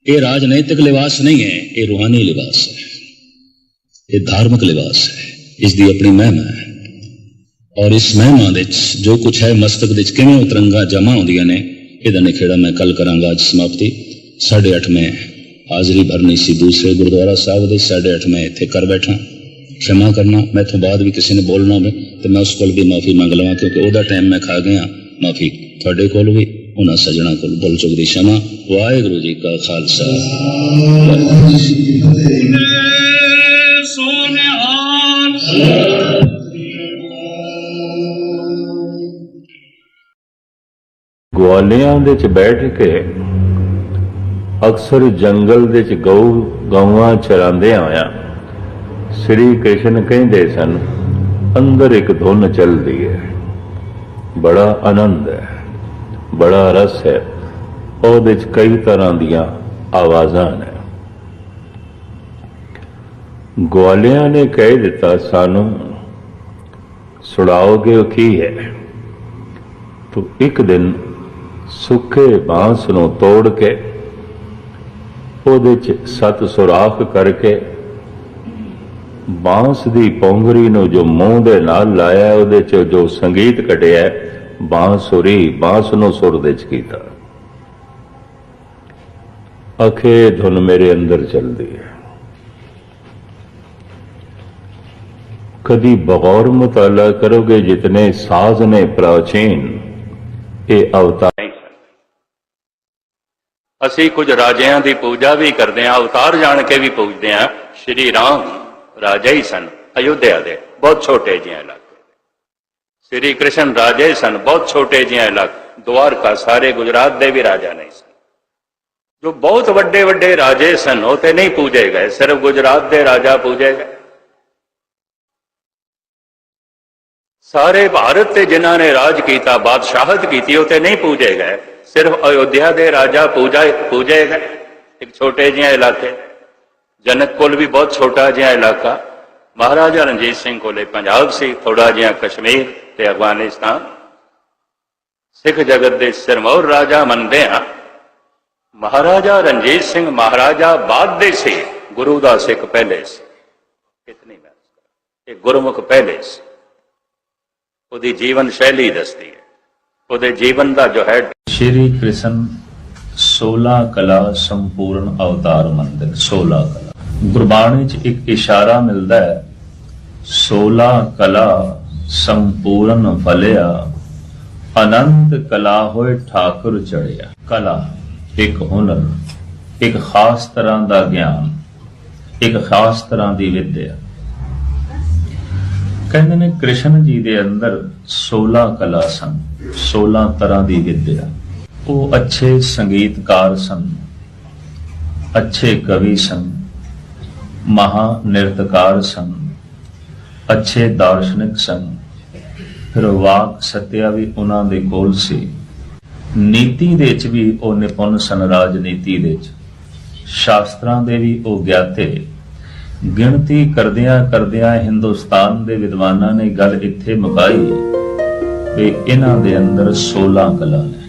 ਇਹ ਰਾਜਨੀਤਿਕ ਲਿਬਾਸ ਨਹੀਂ ਹੈ। ਇਹ ਰੂਹਾਨੀ ਲਿਬਾਸ ਹੈ। ਇਹ ਧਾਰਮਿਕ ਲਿਬਾਸ ਹੈ। ਇਸ ਦੀ ਆਪਣੀ ਮਹਿਮਾ ਹੈ। ਔਰ ਇਸ ਮਹਿਮਾ ਵਿੱਚ ਜੋ ਕੁਝ ਹੈ, ਮਸਤਕ ਵਿੱਚ ਕਿਵੇਂ ਉਤਰੰਗਾ ਜਮਾ ਹੁੰਦੀਆਂ ਨੇ, ਇਹਦਾ ਨਿਖੇੜਾ ਮੈਂ ਕੱਲ ਕਰਾਂਗਾ ਅੱਜ ਸਮਾਪਤੀ। 8:30ਵੇਂ ਹਾਜ਼ਰੀ ਭਰਨੀ ਸੀ ਦੂਸਰੇ ਗੁਰਦੁਆਰਾ ਸਾਹਿਬ ਦੇ 8:30ਵੇਂ ਇੱਥੇ ਕਰ ਬੈਠਾ। ਸ਼ਮਾ ਕਰਨਾ ਮੈਂ ਤੋਂ ਬਾਅਦ ਵੀ ਕਿਸੇ ਨੇ ਬੋਲਣਾ ਹੋਵੇ, ਤੇ ਮੈਂ ਉਸ ਕੋਲ ਵੀ ਮਾਫੀ ਮੰਗ ਲਵਾਂ, ਕਿਉਂਕਿ ਉਹਦਾ ਟਾਈਮ ਮੈਂ ਖਾ ਗਿਆ। ਮਾਫੀ ਤੁਹਾਡੇ ਕੋਲ ਵੀ, ਉਹਨਾਂ ਸਜਣਾ ਕੋਲ। ਦਿਲ ਚੁੱਕ ਦੀ ਸ਼ਮਾ ਵਾਹਿਗੁਰੂ ਜੀ ਕਾ ਖਾਲਸਾ। ਸੋਨੇ ਗਵਾਲੀਆਂ ਦੇ ਚ ਬੈਠ ਕੇ ਅਕਸਰ ਜੰਗਲ ਦੇ ਚ ਗਊ ਗਊਆਂ ਚਰਾਉਂਦੇ ਆਇਆ। ਸ੍ਰੀ ਕ੍ਰਿਸ਼ਨ ਕਹਿੰਦੇ ਸਨ, ਅੰਦਰ ਇੱਕ ਧੁਨ ਚੱਲਦੀ ਹੈ। ਬੜਾ ਆਨੰਦ ਹੈ, ਬੜਾ ਰਸ ਹੈ। ਉਹਦੇ ਚ ਕਈ ਤਰ੍ਹਾਂ ਦੀਆਂ ਆਵਾਜ਼ਾਂ ਨੇ। ਗਵਾਲਿਆਂ ਨੇ ਕਹਿ ਦਿੱਤਾ, ਸਾਨੂੰ ਸੁਣਾਓਗੇ ਉਹ ਕੀ ਹੈ? ਤੋ ਇੱਕ ਦਿਨ ਸੁੱਕੇ ਬਾਂਸ ਨੂੰ ਤੋੜ ਕੇ ਉਹਦੇ ਚ ਸਤ ਸੁਰਾਖ ਕਰਕੇ ਬਾਂਸ ਦੀ ਪੌਂਗਰੀ ਨੂੰ ਜੋ ਮੂੰਹ ਦੇ ਨਾਲ ਲਾਇਆ, ਉਹਦੇ ਚ ਜੋ ਸੰਗੀਤ ਕਟਿਆ ਬਾਂਸੁਰੀ ਬਾਂਸ ਨੂੰ ਸੁਰ ਦੇ ਚ ਕੀਤਾ। ਅਖੇ ਧੁਨ ਮੇਰੇ ਅੰਦਰ ਚੱਲਦੀ ਹੈ। ਕਦੀ ਬਗੌਰ ਮੁਤਾਲਾ ਕਰੋਗੇ ਜਿਤਨੇ ਸਾਜ਼ ਨੇ ਪ੍ਰਾਚੀਨ। ਇਹ ਅਵਤਾਰ ਅਸੀਂ ਕੁਝ ਰਾਜਿਆਂ ਦੀ ਪੂਜਾ ਵੀ ਕਰਦੇ ਹਾਂ, ਅਵਤਾਰ ਜਾਣ ਕੇ ਵੀ ਪੂਜਦੇ ਹਾਂ। ਸ਼੍ਰੀ ਰਾਮ ਰਾਜਾ ਹੀ ਸਨ, ਅਯੁੱਧਿਆ ਦੇ, ਬਹੁਤ ਛੋਟੇ ਜਿਹੇ ਇਲਾਕੇ ਸ਼੍ਰੀ ਕ੍ਰਿਸ਼ਨ ਰਾਜੇ ਸਨ, ਬਹੁਤ ਛੋਟੇ ਜਿਹੇ ਇਲਾਕੇ, ਦੁਆਰਕਾ ਸਾਰੇ ਗੁਜਰਾਤ ਦੇ ਵੀ ਰਾਜਾ ਨਹੀਂ ਸਨ। ਜੋ ਬਹੁਤ ਵੱਡੇ ਵੱਡੇ ਰਾਜੇ ਸਨ, ਉਹ ਤੇ ਨਹੀਂ ਪੂਜੇ ਗਏ, ਸਿਰਫ ਗੁਜਰਾਤ ਦੇ ਰਾਜਾ ਪੂਜੇ ਗਏ। ਸਾਰੇ ਭਾਰਤ ਤੇ ਜਿਨ੍ਹਾਂ ਨੇ ਰਾਜ ਕੀਤਾ, ਬਾਦਸ਼ਾਹਤ ਕੀਤੀ, ਉਹ ਤੇ ਨਹੀਂ ਪੂਜੇ ਗਏ। ਸਿਰਫ ਅਯੋਧਿਆ ਦੇ ਰਾਜਾ ਪੂਜਾ, ਪੂਜੇ ਗਏ। ਇੱਕ ਛੋਟੇ ਜਿਹੇ ਇਲਾਕੇ। ਜਨਕ ਕੋਲ ਵੀ ਬਹੁਤ ਛੋਟਾ ਜਿਹਾ ਇਲਾਕਾ। ਮਹਾਰਾਜਾ ਰਣਜੀਤ ਸਿੰਘ ਕੋਲੇ ਪੰਜਾਬ ਸੀ ਥੋੜਾ ਜਿਹਾ ਕਸ਼ਮੀਰ ਤੇ ਅਫਗਾਨਿਸਤਾਨ। ਸਿੱਖ ਜਗਤ ਦੇ ਸਿਰਮੌਰ ਰਾਜਾ ਮੰਨਦੇ ਆ ਮਹਾਰਾਜਾ ਰਣਜੀਤ ਸਿੰਘ ਮਹਾਰਾਜਾ ਬਾਦ ਦੇ ਸੀ। ਗੁਰੂ ਦਾ ਸਿੱਖ ਪਹਿਲੇ ਸੀ। ਇਤਨੀ ਮੈਂ ਇਹ ਗੁਰਮੁਖ ਪਹਿਲੇ ਸੀ। ਉਹਦੀ ਜੀਵਨ ਸ਼ੈਲੀ ਦੱਸਦੀ ਹੈ। ਉਹਦੇ ਜੀਵਨ ਦਾ ਜੋ ਹੈ ਸ਼੍ਰੀ ਕ੍ਰਿਸ਼ਨ 16 ਕਲਾ ਸੰਪੂਰਨ ਅਵਤਾਰ ਮੰਦਿਰ 16 ਕਲਾ। ਗੁਰਬਾਣੀ ਚ ਇੱਕ ਇਸ਼ਾਰਾ ਮਿਲਦਾ ਹੈ 16 ਕਲਾ ਸੰਪੂਰਨ ਫਲਿਆ, ਅਨੰਤ ਕਲਾ ਹੋਏ ਠਾਕੁਰ ਚੜਿਆ ਕਲਾ, ਇੱਕ ਹੁਨਰ, ਇੱਕ ਖਾਸ ਤਰ੍ਹਾਂ ਦਾ ਗਿਆਨ, ਇੱਕ ਖਾਸ ਤਰ੍ਹਾਂ ਦੀ ਵਿਦਿਆ। ਕਹਿੰਦੇ ਨੇ ਕ੍ਰਿਸ਼ਨ ਜੀ ਦੇ ਅੰਦਰ 16 ਕਲਾ ਸਨ 16 ਤਰ੍ਹਾਂ ਦੀ ਵਿਦਿਆ ਉਹ ਅੱਛੇ ਸੰਗੀਤਕਾਰ ਸਨ, ਅੱਛੇ ਕਵੀ ਸਨ ਮਹਾ ਨਿਰਤਕਾਰ ਸਨ, ਅੱਛੇ ਦਾਰਸ਼ਨਿਕ ਸਨ। ਫਿਰ ਵਾਕ ਸਤਿਆ ਵੀ ਉਹਨਾਂ ਦੇ ਕੋਲ ਸੀ। ਨੀਤੀ ਦੇ ਵਿੱਚ ਵੀ ਉਹ ਨਿਪੁੰਨ ਸਨ, ਰਾਜਨੀਤੀ ਦੇ ਵਿੱਚ। ਸ਼ਾਸਤਰਾਂ ਦੇ ਵੀ ਉਹ ਗਿਆਤੇ ਗਿਣਤੀ ਕਰਦਿਆਂ ਕਰਦਿਆਂ ਹਿੰਦੁਸਤਾਨ ਦੇ ਵਿਦਵਾਨਾਂ ਨੇ ਗੱਲ ਇੱਥੇ ਮੁਕਾਈ ਵੀ ਇਹਨਾਂ ਦੇ ਅੰਦਰ 16 ਕਲਾ ਨੇ।